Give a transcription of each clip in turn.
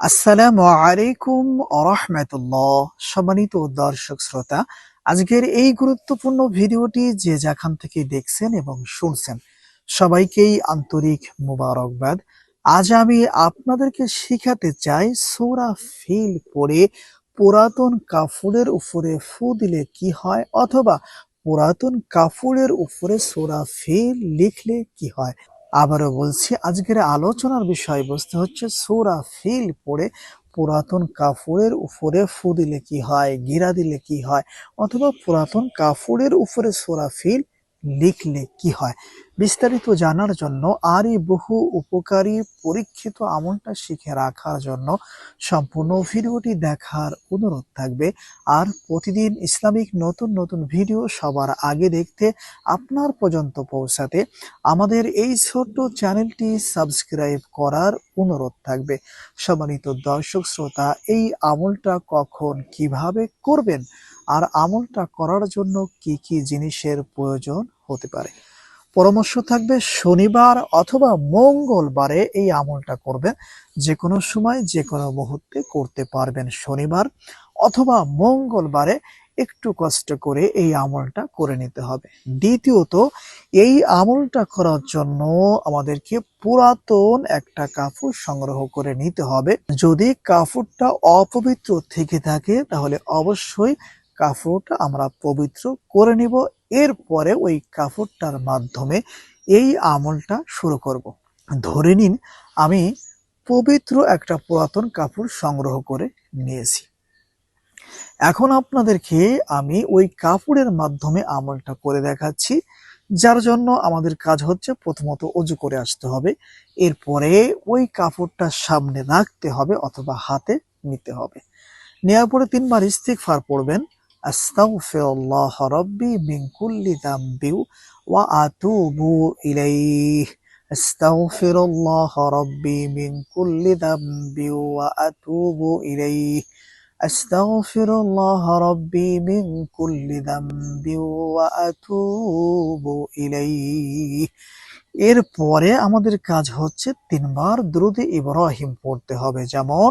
আসসালামু আলাইকুম আরহামতুল্লাহ সম্মানিত দর্শক শ্রোতা, আজকের এই গুরুত্বপূর্ণ ভিডিওটি যে যেখান থেকে দেখছেন এবং শুনছেন, সবাইকেই আন্তরিক মুবারকবাদ। আজ আমি আপনাদেরকে শিখাতে চাই সৌরা ফিল পড়ে পুরাতন কাফুরের উপরে ফু দিলে কি হয় অথবা পুরাতন কাফুরের উপরে সোরা ফিল লিখলে কি হয়। আবারও বলছি, আজকের আলোচনার বিষয়বস্তু হচ্ছে, সোরা ফিল পড়ে পুরাতন কাপড়ের উপরে ফু দিলে কি হয়, গিরা দিলে কি হয়, অথবা পুরাতন কাপড়ের উপরে সোরা ফিল লিখলে কি হয়? বিস্তারিত জানার জন্য আরই বহু উপকারী পরীক্ষিত আমলটা শিখে রাখার জন্য সম্পূর্ণ ভিডিওটি দেখার অনুরোধ থাকবে। আর প্রতিদিন ইসলামিক নতুন নতুন ভিডিও সবার আগে দেখতে আপনার পর্যন্ত পৌঁছাতে আমাদের এই ছোট্ট চ্যানেলটি সাবস্ক্রাইব করার অনুরোধ থাকবে। সম্মানিত দর্শক শ্রোতা, এই আমলটা কখন কীভাবে করবেন আর আমলটা করার জন্য কি কি জিনিসের প্রয়োজন হতে পারে? পরামর্শ থাকবে, শনিবার অথবা মঙ্গলবারে এই আমলটা করবেন। যে কোনো সময় যে কোনো মুহূর্তে করতে পারবেন শনিবার অথবা মঙ্গলবারে। একটু কষ্ট করে এই আমলটা করে নিতে হবে। দ্বিতীয়ত, এই আমলটা করার জন্য আমাদেরকে পুরাতন একটা কাপড় সংগ্রহ করে নিতে হবে। যদি কাপড়টা অপবিত্র থেকে থাকে, তাহলে অবশ্যই কাপড়টা আমরা পবিত্র করে নিব। এরপরে ওই কাপড়টার মাধ্যমে এই আমলটা শুরু করব। ধরে নিন, আমি পবিত্র একটা পুরাতন কাপড় সংগ্রহ করে নিয়েছি। এখন আপনাদেরকে আমি ওই কাপড়ের মাধ্যমে আমলটা করে দেখাচ্ছি, যার জন্য আমাদের কাজ হচ্ছে প্রথমত অজু করে আসতে হবে। এরপরে ওই কাপড়টা সামনে রাখতে হবে অথবা হাতে নিতে হবে। নেওয়ার পরে তিনবার ইস্তিগফার পড়বেন। আস্তাগফিরুল্লাহ রাব্বি মিন কুল্লি যামবি ওয়া আতুবু ইলাইহি। আস্তাগফিরুল্লাহ রাব্বি মিন কুল্লি যামবি ওয়া আতুবু ইলাইহি। আস্তাগফিরুল্লাহ রাব্বি মিন কুল্লি যামবি ওয়া আতুবু ইলাইহি। এরপরে আমাদের কাজ হচ্ছে তিনবার দ্রুদে ইব্রাহিম পড়তে হবে। যেমন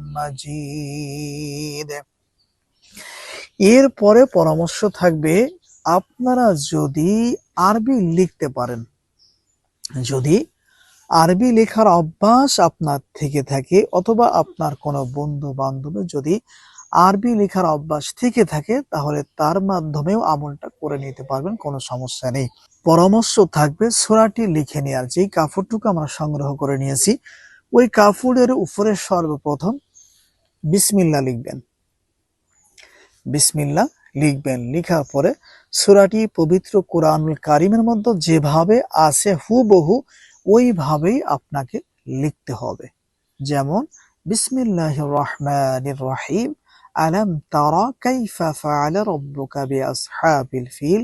মাজিদ। এরপরে পরামর্শ থাকবে, আপনারা যদি আরবি লিখতে পারেন। যদি আরবি লেখার অভ্যাস আপনার থেকে থাকে, অথবা আপনার কোনো বন্ধু বান্ধবের যদি আরবি লেখার অভ্যাস থেকে থাকে, তাহলে তার মাধ্যমেও আমলটা করে নিতে পারবেন, কোনো সমস্যা নেই। পরামর্শ থাকবে সোরাটি লিখে নেওয়ার। যেই কাপড়টুকু আমরা সংগ্রহ করে নিয়েছি, ওই কাপড়ের উপরে সর্বপ্রথম বিসমিল্লা লিখবেন। বিসমিল্লা লিখবেন। লিখার পরে সুরাটি পবিত্র কোরআনুল কারিমের মধ্যে যেভাবে আছে হুবহু ওইভাবেই আপনাকে লিখতে হবে। যেমন বিসমিল্লাহ রহমান রহিম, আলম তারা কাইফা ফাআল রব্বুকা বিআসহাবিল ফিল,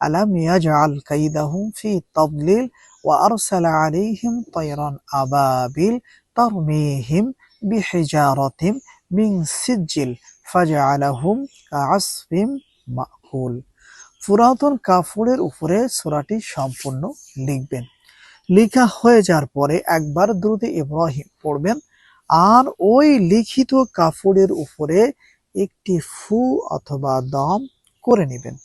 আলম ইয়াজআল কাইদাহুম ফি তাদলিল, ওয়া আরসালা আলাইহিম তায়রান আবাবিল, তারমিহিম বিহিজারাতিম মিন সিজিল ফাজআলাহুম কাআসফিম মাকুল। পুরাতন কাফুরের উপরে সোরাটি সম্পূর্ণ লিখবেন। লেখা হয়ে যাওয়ার পরে একবার দ্রুত ইব্রাহিম পড়বেন, আর ওই লিখিত কাপড়ের উপরে একটি ফু অথবা দম করে নেবেন।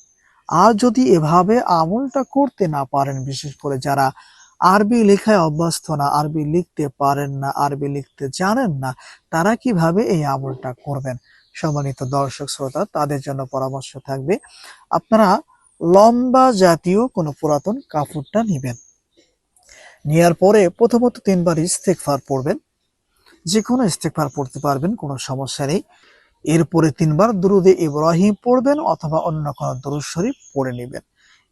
আর যদি এভাবে আমলটা করতে না পারেন, বিশেষ করে যারা আরবি লেখায় অভ্যস্ত না, আরবি লিখতে পারেন না, আরবি লিখতে জানেন না, তারা কীভাবে এই আমলটা করবেন? সম্মানিত দর্শক শ্রোতা, তাদের জন্য পরামর্শ থাকবে, আপনারা লম্বা জাতীয় কোনো পুরাতন কাপড়টা নিবেন। নেওয়ার পরে প্রথমত তিনবার ইস্তেকফার পড়বেন। যে কোনো ইস্তেকফার পড়তে পারবেন, কোনো সমস্যা নেই। এরপরে তিনবার দুরুদে ইব্রাহিম পড়বেন অথবা অন্য কোনো দুরুদ শরীফ পড়ে নেবেন।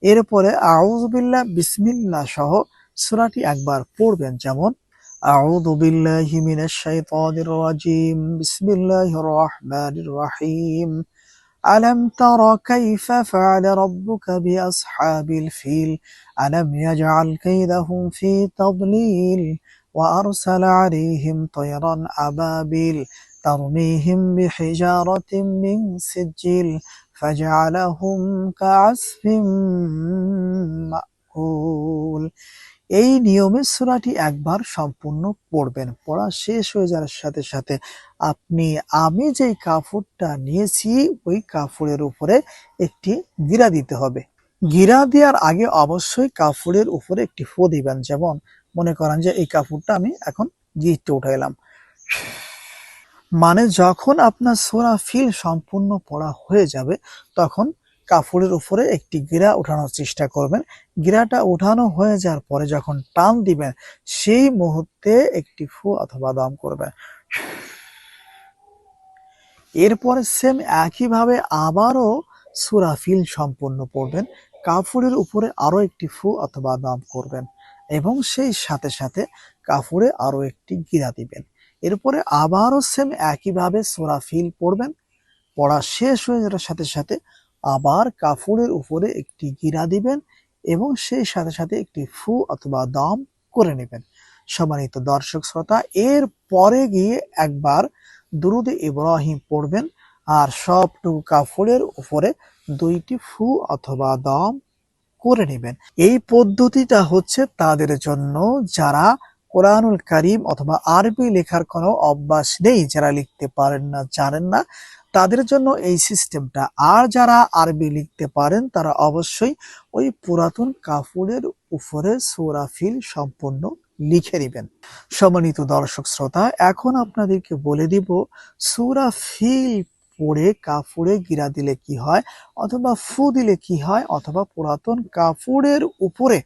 এরপরে আউজবিল্লা বিসমিল্লা সহ সুরাটি একবার পড়বেন যেমন أعوذ بالله من الشيطان الرجيم بسم الله الرحمن الرحيم ألم تر كيف فعل ربك بأصحاب الفيل ألم يجعل كيدهم في تضليل وأرسل عليهم طيرا أبابيل ترميهم بحجارة من سجيل فجعلهم كعصف مأكول এই নিয়মে সূরাটি একবার সম্পূর্ণ পড়বেন। পড়া শেষ হয়ে যাওয়ার সাথে সাথে আপনি আমি যেই কাপড়টা নিয়েছি, ওই কাপড়ের উপরে একটি গিরা দিতে হবে। গিরা দেওয়ার আগে অবশ্যই কাপড়ের উপরে একটি ফো দিবেন। যেমন মনে করেন যে এই কাপড়টা আমি এখন গিটটা উঠাইলাম। মানে যখন আপনার সোরা ফিল সম্পূর্ণ পড়া হয়ে যাবে, তখন কাপড়ের উপরে একটি গিরা ওঠানোর চেষ্টা করবেন। গিরাটা উঠানো হয়ে যাওয়ার পরে যখন টান দিবেন, সেই মুহূর্তে একটি ফু অথবা দম করবেন। এরপরে সেম একইভাবে আবারও সুরাফিল সম্পূর্ণ পড়বেন। কাপড়ের উপরে আরও একটি ফু অথবা দম করবেন এবং সেই সাথে সাথে কাপড়ে আরও একটি গিরা দিবেন। এরপরে আবারও সেম একইভাবে সুরাফিল পড়বেন। পড়া শেষ হয়ে যাওয়ার সাথে সাথে আবার কাপড়ের উপরে একটি গিরা দিবেন এবং সেই সাথে সাথে একটি ফু অথবা দম করে নেবেন। সম্মানিত দর্শক শ্রোতা, এর পরে গিয়ে একবার দুরুদে ইব্রাহিম পড়বেন আর সবটুকু কাপড়ের উপরে দুইটি ফু অথবা দম করে নেবেন। এই পদ্ধতিটা হচ্ছে তাদের জন্য যারা কোরআনুল কারিম অথবা আরবি লেখার কোনো অভ্যাস নেই যারা লিখতে পারেন না, জানেন না। তাদের জন্য এই সিস্টেমটা। আর যারা আরবি লিখতে পারেন, তারা অবশ্যই ওই পুরাতন কাপড়ের উপরে সোরাফিল সম্পূর্ণ লিখে নেবেন। সম্মানিত দর্শক শ্রোতা, এখন আপনাদেরকে বলে দিব, সুরা ফিল পড়ে কাপড়ে গিরা দিলে কি হয়, অথবা ফু দিলে কি হয়, অথবা পুরাতন কাপড়ের উপরে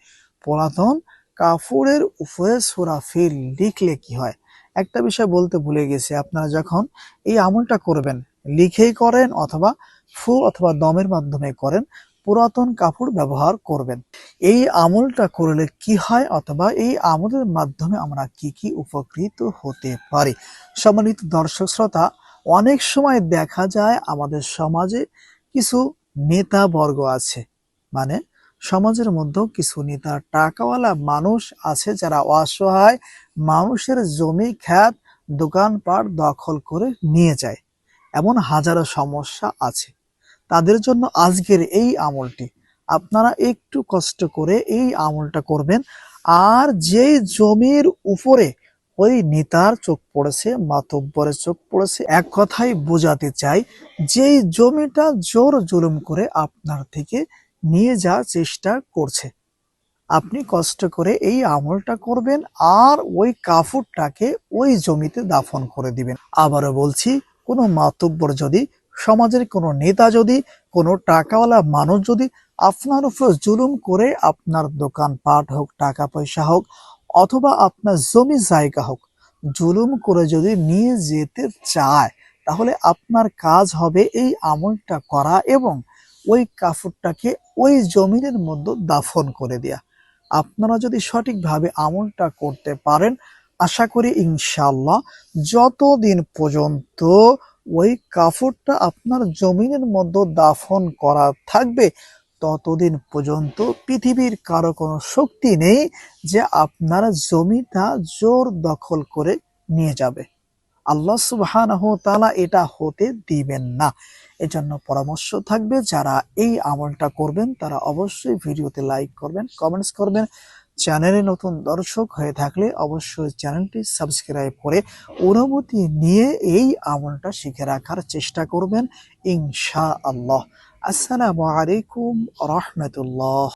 পুরাতন কাপড়ের উপরে সুরা ফিল লিখলে কি হয়? একটা বিষয় বলতে ভুলে গেছি। আপনারা যখন এই আমলটা করবেন, লিখেই করেন অথবা ফু অথবা দমের মাধ্যমে করেন, পুরাতন কাপড় ব্যবহার করবেন। এই আমলটা করলে কি হয় অথবা এই আমলের মাধ্যমে আমরা কি কি উপকৃত হতে পারি? সম্মানিত দর্শক শ্রোতা, অনেক সময় দেখা যায় আমাদের সমাজে কিছু নেতা বর্গ আছে। মানে সমাজের মধ্যেও কিছু নেতা টাকাওয়ালা মানুষ আছে যারা অসহায় মানুষের জমি খ্যাত দোকানপাট দখল করে নিয়ে যায়। এমন হাজারো সমস্যা আছে। তাদের জন্য আজকের এই আমলটি। আপনারা একটু কষ্ট করে এই আমলটা করবেন। আর যেই জমির উপরে ওই নেতার চোখ পড়েছে, মাতব্বরের চোখ পড়েছে, এক কথাই বোঝাতে চাই, যেই জমিটা জোর জুলুম করে আপনার থেকে নিয়ে যাওয়ার চেষ্টা করছে। আপনি কষ্ট করে এই আমলটা করবেন আর ওই কাপড়টাকে ওই জমিতে দাফন করে দিবেন। আবারও বলছি, কোনো মাতব্বর যদি, সমাজের কোনো নেতা যদি, কোনো টাকাওয়ালা মানুষ যদি আপনার উপর জুলুম করে আপনার দোকান পাট হোক, টাকা পয়সা হোক, অথবা আপনার জমি জায়গা হোক, জুলুম করে যদি নিয়ে যেতে চায়, তাহলে আপনার কাজ হবে এই আমলটা করা এবং ওই কাপড়টাকে ওই জমিনের মধ্যে দাফন করে দেয়া। আপনারা যদি সঠিকভাবে আমলটা করতে পারেন, আশা করি ইনশাল্লাহ যতদিন পর্যন্ত ওই কাপড়টা আপনার জমিনের মধ্যে দাফন করা থাকবে, ততদিন পর্যন্ত পৃথিবীর কারও কোনো শক্তি নেই যে আপনার জমিটা জোর দখল করে নিয়ে যাবে। আল্লাহ সুবহানাহ তাআলা এটা হতে দিবেন না। এজন্য পরামর্শ থাকবে, যারা এই আমলটা করবেন, তারা অবশ্যই ভিডিওতে লাইক করবেন, কমেন্টস করবেন। চ্যানেলে নতুন দর্শক হয়ে থাকলে অবশ্যই চ্যানেলটি সাবস্ক্রাইব করে অনুমতি নিয়ে এই আমলটা শিখে রাখার চেষ্টা করবেন ইনশা আল্লাহ আসসালামু আলাইকুম রহমতুল্লাহ।